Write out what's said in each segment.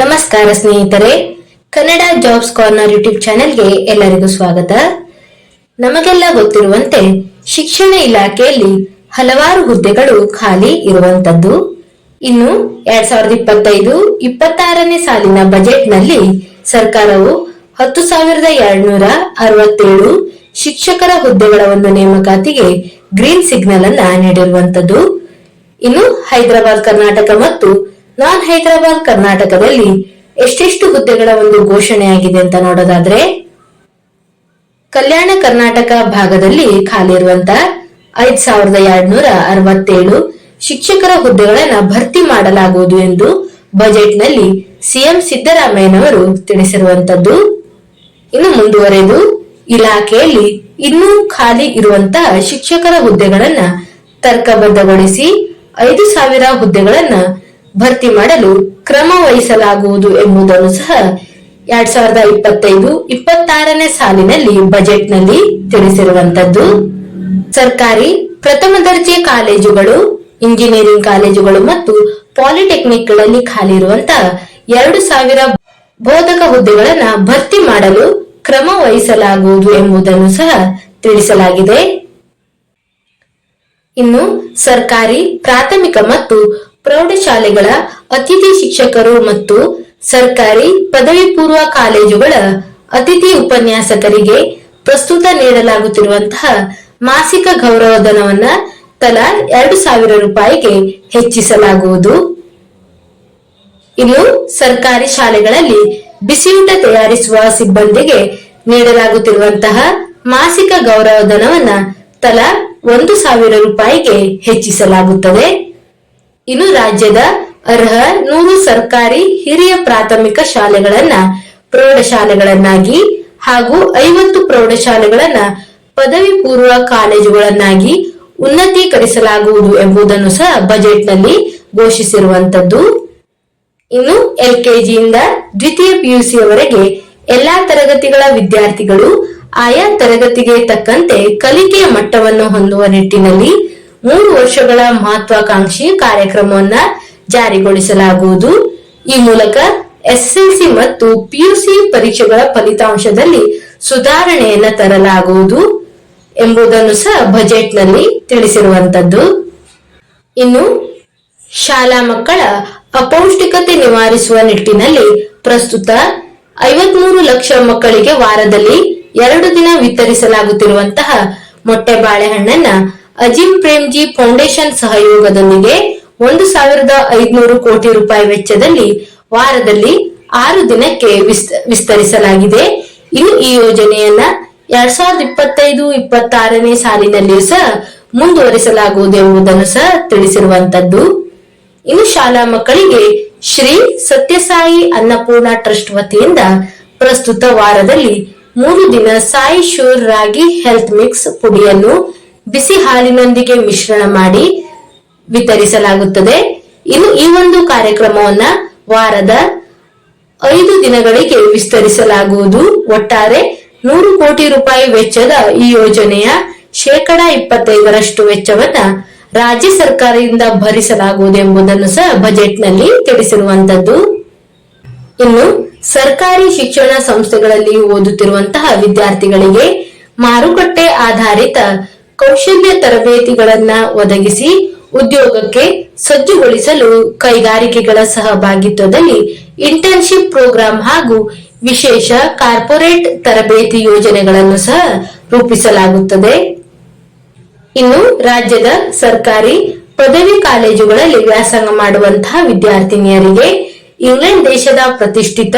ನಮಸ್ಕಾರ ಸ್ನೇಹಿತರೆ, Kannada jobs corner YouTube ಚಾನೆಲ್ಗೆ ಎಲ್ಲರಿಗೂ ಸ್ವಾಗತ. ನಮಗೆಲ್ಲ ಗೊತ್ತಿರುವಂತೆ ಶಿಕ್ಷಣ ಇಲಾಖೆಯಲ್ಲಿ ಹಲವಾರು ಹುದ್ದೆಗಳು ಖಾಲಿ ಇರುವಂತದ್ದು ಇನ್ನು ಎರಡ್ ಸಾವಿರದ ಇಪ್ಪತ್ತೈದು, ಇಪ್ಪತ್ತಾರನೇ ಸಾಲಿನ ಬಜೆಟ್ನಲ್ಲಿ ಸರ್ಕಾರವು ಹತ್ತು ಸಾವಿರದ ಎರಡ್ನೂರ ಅರವತ್ತೇಳು ಶಿಕ್ಷಕರ ಹುದ್ದೆಗಳ ಒಂದು ನೇಮಕಾತಿಗೆ ಗ್ರೀನ್ ಸಿಗ್ನಲ್ ಅನ್ನ ನೀಡಿರುವಂತದ್ದು ಇನ್ನು ಹೈದರಾಬಾದ್, ಕರ್ನಾಟಕ ಮತ್ತು ನಾನ್ ಹೈದರಾಬಾದ್ ಕರ್ನಾಟಕದಲ್ಲಿ ಎಷ್ಟೆಷ್ಟು ಹುದ್ದೆಗಳ ಒಂದು ಘೋಷಣೆಯಾಗಿದೆ ಅಂತ ನೋಡೋದಾದ್ರೆ, ಕಲ್ಯಾಣ ಕರ್ನಾಟಕ ಭಾಗದಲ್ಲಿ ಖಾಲಿ ಇರುವಂತ ಐದ್ ಸಾವಿರದ ಎರಡ್ನೂರ ಅರವತ್ತೇಳು ಶಿಕ್ಷಕರ ಹುದ್ದೆಗಳನ್ನ ಭರ್ತಿ ಮಾಡಲಾಗುವುದು ಎಂದು ಬಜೆಟ್ನಲ್ಲಿ ಸಿಎಂ ಸಿದ್ದರಾಮಯ್ಯನವರು ತಿಳಿಸಿರುವಂತದ್ದು. ಇನ್ನು ಮುಂದುವರೆದು, ಇಲಾಖೆಯಲ್ಲಿ ಇನ್ನೂ ಖಾಲಿ ಇರುವಂತಹ ಶಿಕ್ಷಕರ ಹುದ್ದೆಗಳನ್ನ ತರ್ಕಬದ್ಧಗೊಳಿಸಿ ಐದು ಸಾವಿರ ಹುದ್ದೆಗಳನ್ನ ಭರ್ತಿ ಮಾಡಲು ಕ್ರಮ ವಹಿಸಲಾಗುವುದು ಎಂಬುದನ್ನು ಸಹ ಎರಡ್ ಸಾವಿರದ ಇಪ್ಪತ್ತೈದು, ಇಪ್ಪತ್ತಾರನೇ ಸಾಲಿನಲ್ಲಿ ಬಜೆಟ್ನಲ್ಲಿ ತಿಳಿಸಿರುವಂತದ್ದು. ಸರ್ಕಾರಿ ಪ್ರಥಮ ದರ್ಜೆ ಕಾಲೇಜುಗಳು, ಇಂಜಿನಿಯರಿಂಗ್ ಕಾಲೇಜುಗಳು ಮತ್ತು ಪಾಲಿಟೆಕ್ನಿಕ್ಗಳಲ್ಲಿ ಖಾಲಿ ಇರುವಂತಹ ಎರಡು ಸಾವಿರ ಬೋಧಕ ಹುದ್ದೆಗಳನ್ನ ಭರ್ತಿ ಮಾಡಲು ಕ್ರಮ ವಹಿಸಲಾಗುವುದು ಎಂಬುದನ್ನು ಸಹ ತಿಳಿಸಲಾಗಿದೆ. ಇನ್ನು ಸರ್ಕಾರಿ ಪ್ರಾಥಮಿಕ ಮತ್ತು ಪ್ರೌಢಶಾಲೆಗಳ ಅತಿಥಿ ಶಿಕ್ಷಕರು ಮತ್ತು ಸರ್ಕಾರಿ ಪದವಿ ಪೂರ್ವ ಕಾಲೇಜುಗಳ ಅತಿಥಿ ಉಪನ್ಯಾಸಕರಿಗೆ ಪ್ರಸ್ತುತ ನೀಡಲಾಗುತ್ತಿರುವಂತಹ ಮಾಸಿಕ ಗೌರವಧನವನ್ನ ತಲಾ ಎರಡು ಸಾವಿರ ರೂಪಾಯಿಗೆ ಹೆಚ್ಚಿಸಲಾಗುವುದು. ಇನ್ನು ಸರ್ಕಾರಿ ಶಾಲೆಗಳಲ್ಲಿ ಬಿಸಿಯೂಟ ತಯಾರಿಸುವ ಸಿಬ್ಬಂದಿಗೆ ನೀಡಲಾಗುತ್ತಿರುವಂತಹ ಮಾಸಿಕ ಗೌರವಧನವನ್ನ ತಲಾ ಒಂದು ಸಾವಿರ ರೂಪಾಯಿಗೆ ಹೆಚ್ಚಿಸಲಾಗುತ್ತದೆ. ಇನ್ನು ರಾಜ್ಯದ ಅರ್ಹ ನೂರು ಸರ್ಕಾರಿ ಹಿರಿಯ ಪ್ರಾಥಮಿಕ ಶಾಲೆಗಳನ್ನ ಪ್ರೌಢಶಾಲೆಗಳನ್ನಾಗಿ ಹಾಗೂ ಐವತ್ತು ಪ್ರೌಢಶಾಲೆಗಳನ್ನ ಪದವಿ ಪೂರ್ವ ಕಾಲೇಜುಗಳನ್ನಾಗಿ ಉನ್ನತೀಕರಿಸಲಾಗುವುದು ಎಂಬುದನ್ನು ಸಹ ಬಜೆಟ್ನಲ್ಲಿ ಘೋಷಿಸಿರುವಂತದ್ದು ಇನ್ನು ಎಲ್ ಕೆಜಿಯಿಂದ ದ್ವಿತೀಯ ಪಿಯುಸಿಯವರೆಗೆ ಎಲ್ಲಾ ತರಗತಿಗಳ ವಿದ್ಯಾರ್ಥಿಗಳು ಆಯಾ ತರಗತಿಗೆ ತಕ್ಕಂತೆ ಕಲಿಕೆಯ ಮಟ್ಟವನ್ನು ಹೊಂದುವ ನಿಟ್ಟಿನಲ್ಲಿ ಮೂರು ವರ್ಷಗಳ ಮಹತ್ವಾಕಾಂಕ್ಷಿ ಕಾರ್ಯಕ್ರಮವನ್ನ ಜಾರಿಗೊಳಿಸಲಾಗುವುದು. ಈ ಮೂಲಕ ಎಸ್ಎಸ್ಎಲ್ಸಿ ಮತ್ತು ಪಿಯುಸಿ ಪರೀಕ್ಷೆಗಳ ಫಲಿತಾಂಶದಲ್ಲಿ ಸುಧಾರಣೆಯನ್ನ ತರಲಾಗುವುದು ಎಂಬುದನ್ನು ಸಹ ಬಜೆಟ್ನಲ್ಲಿ ತಿಳಿಸಿರುವಂತದ್ದು. ಇನ್ನು ಶಾಲಾ ಮಕ್ಕಳ ಅಪೌಷ್ಟಿಕತೆ ನಿವಾರಿಸುವ ನಿಟ್ಟಿನಲ್ಲಿ ಪ್ರಸ್ತುತ ಐವತ್ಮೂರು ಲಕ್ಷ ಮಕ್ಕಳಿಗೆ ವಾರದಲ್ಲಿ ಎರಡು ದಿನ ವಿತರಿಸಲಾಗುತ್ತಿರುವಂತಹ ಮೊಟ್ಟೆ ಬಾಳೆಹಣ್ಣನ್ನ ಅಜಿಂ ಪ್ರೇಮ್ಜಿ ಫೌಂಡೇಶನ್ ಸಹಯೋಗದೊಂದಿಗೆ ಒಂದು ಸಾವಿರದ ಐದುನೂರು ಕೋಟಿ ರೂಪಾಯಿ ವೆಚ್ಚದಲ್ಲಿ ವಾರದಲ್ಲಿ ಆರು ದಿನಕ್ಕೆ ವಿಸ್ತರಿಸಲಾಗಿದೆ. ಇನ್ನು ಈ ಯೋಜನೆಯನ್ನ ಎರಡ್ ಸಾವಿರದ ಇಪ್ಪತ್ತೈದು, ಇಪ್ಪತ್ತಾರನೇ ಸಾಲಿನಲ್ಲಿಯೂ ಸಹ ಮುಂದುವರಿಸಲಾಗುವುದು ಎಂಬುದನ್ನು ಸಹ ತಿಳಿಸಿರುವಂತದ್ದು. ಇನ್ನು ಶಾಲಾ ಮಕ್ಕಳಿಗೆ ಶ್ರೀ ಸತ್ಯಸಾಯಿ ಅನ್ನಪೂರ್ಣ ಟ್ರಸ್ಟ್ ವತಿಯಿಂದ ಪ್ರಸ್ತುತ ವಾರದಲ್ಲಿ ಮೂರು ದಿನ Sai sure ragi health mix ಪುಡಿಯನ್ನು ಬಿಸಿ ಹಾಲಿನೊಂದಿಗೆ ಮಿಶ್ರಣ ಮಾಡಿ ವಿತರಿಸಲಾಗುತ್ತದೆ. ಇನ್ನು ಈ ಒಂದು ಕಾರ್ಯಕ್ರಮವನ್ನ ವಾರದ ಐದು ದಿನಗಳಿಗೆ ವಿಸ್ತರಿಸಲಾಗುವುದು. ಒಟ್ಟಾರೆ ನೂರು ಕೋಟಿ ರೂಪಾಯಿ ವೆಚ್ಚದ ಈ ಯೋಜನೆಯ ಶೇಕಡ ಇಪ್ಪತ್ತೈದರಷ್ಟು ವೆಚ್ಚವನ್ನ ರಾಜ್ಯ ಸರ್ಕಾರದಿಂದ ಭರಿಸಲಾಗುವುದು ಎಂಬುದನ್ನು ಸಹ ಬಜೆಟ್ನಲ್ಲಿ ತಿಳಿಸಿರುವಂತದ್ದು. ಇನ್ನು ಸರ್ಕಾರಿ ಶಿಕ್ಷಣ ಸಂಸ್ಥೆಗಳಲ್ಲಿ ಓದುತ್ತಿರುವಂತಹ ವಿದ್ಯಾರ್ಥಿಗಳಿಗೆ ಮಾರುಕಟ್ಟೆ ಆಧಾರಿತ ಕೌಶಲ್ಯ ತರಬೇತಿಗಳನ್ನ ಒದಗಿಸಿ ಉದ್ಯೋಗಕ್ಕೆ ಸಜ್ಜುಗೊಳಿಸಲು ಕೈಗಾರಿಕೆಗಳ ಸಹಭಾಗಿತ್ವದಲ್ಲಿ ಇಂಟರ್ನ್ಶಿಪ್ ಪ್ರೋಗ್ರಾಂ ಹಾಗೂ ವಿಶೇಷ ಕಾರ್ಪೊರೇಟ್ ತರಬೇತಿ ಯೋಜನೆಗಳನ್ನು ಸಹ ರೂಪಿಸಲಾಗುತ್ತದೆ. ಇನ್ನು ರಾಜ್ಯದ ಸರ್ಕಾರಿ ಪದವಿ ಕಾಲೇಜುಗಳಲ್ಲಿ ವ್ಯಾಸಂಗ ಮಾಡುವಂತಹ ವಿದ್ಯಾರ್ಥಿನಿಯರಿಗೆ ಇಂಗ್ಲೆಂಡ್ ದೇಶದ ಪ್ರತಿಷ್ಠಿತ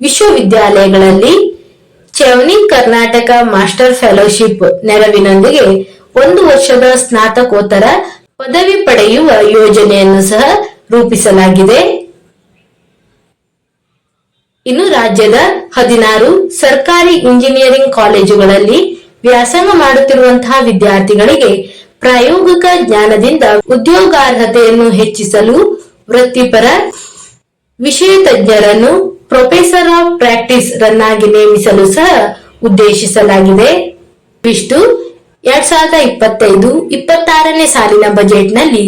ವಿಶ್ವವಿದ್ಯಾಲಯಗಳಲ್ಲಿ ಚೌನಿ ಕರ್ನಾಟಕ ಮಾಸ್ಟರ್ ಫೆಲೋಶಿಪ್ ನೆರವಿನೊಂದಿಗೆ ಒಂದು ವರ್ಷದ ಸ್ನಾತಕೋತ್ತರ ಪದವಿ ಪಡೆಯುವ ಯೋಜನೆಯನ್ನು ಸಹ ರೂಪಿಸಲಾಗಿದೆ. ಇನ್ನು ರಾಜ್ಯದ ಹದಿನಾರು ಸರ್ಕಾರಿ ಇಂಜಿನಿಯರಿಂಗ್ ಕಾಲೇಜುಗಳಲ್ಲಿ ವ್ಯಾಸಂಗ ಮಾಡುತ್ತಿರುವಂತಹ ವಿದ್ಯಾರ್ಥಿಗಳಿಗೆ ಪ್ರಾಯೋಗಿಕ ಜ್ಞಾನದಿಂದ ಉದ್ಯೋಗಾರ್ಹತೆಯನ್ನು ಹೆಚ್ಚಿಸಲು ವೃತ್ತಿಪರ ವಿಷಯ ತಜ್ಞರನ್ನು ಪ್ರೊಫೆಸರ್ ಆಫ್ ಪ್ರಾಕ್ಟೀಸ್ ರನ್ನಾಗಿ ನೇಮಿಸಲು ಸಹ ಉದ್ದೇಶಿಸಲಾಗಿದೆ. ಇಷ್ಟು ಎರಡ್ ಸಾವಿರದ ಇಪ್ಪತ್ತೈದು ಇಪ್ಪತ್ತಾರನೇ ಸಾಲಿನ ಬಜೆಟ್ನಲ್ಲಿ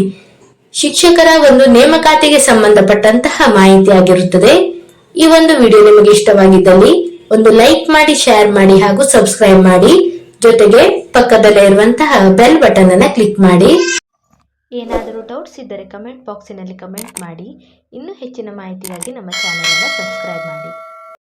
ಶಿಕ್ಷಕರ ಒಂದು ನೇಮಕಾತಿಗೆ ಸಂಬಂಧಪಟ್ಟಂತಹ ಮಾಹಿತಿ ಆಗಿರುತ್ತದೆ. ಈ ಒಂದು ವಿಡಿಯೋ ನಿಮಗೆ ಇಷ್ಟವಾಗಿದ್ದಲ್ಲಿ ಒಂದು ಲೈಕ್ ಮಾಡಿ, ಶೇರ್ ಮಾಡಿ ಹಾಗೂ ಸಬ್ಸ್ಕ್ರೈಬ್ ಮಾಡಿ. ಜೊತೆಗೆ ಪಕ್ಕದಲ್ಲೇ ಇರುವಂತಹ ಬೆಲ್ ಬಟನ್ ಅನ್ನ ಕ್ಲಿಕ್ ಮಾಡಿ. ಏನಾದರೂ ಡೌಟ್ಸ್ ಇದ್ದರೆ ಕಮೆಂಟ್ ಬಾಕ್ಸಿನಲ್ಲಿ ಕಮೆಂಟ್ ಮಾಡಿ. ಇನ್ನೂ ಹೆಚ್ಚಿನ ಮಾಹಿತಿಗಾಗಿ ನಮ್ಮ ಚಾನೆಲ್ ಅನ್ನು ಸಬ್ಸ್ಕ್ರೈಬ್ ಮಾಡಿ.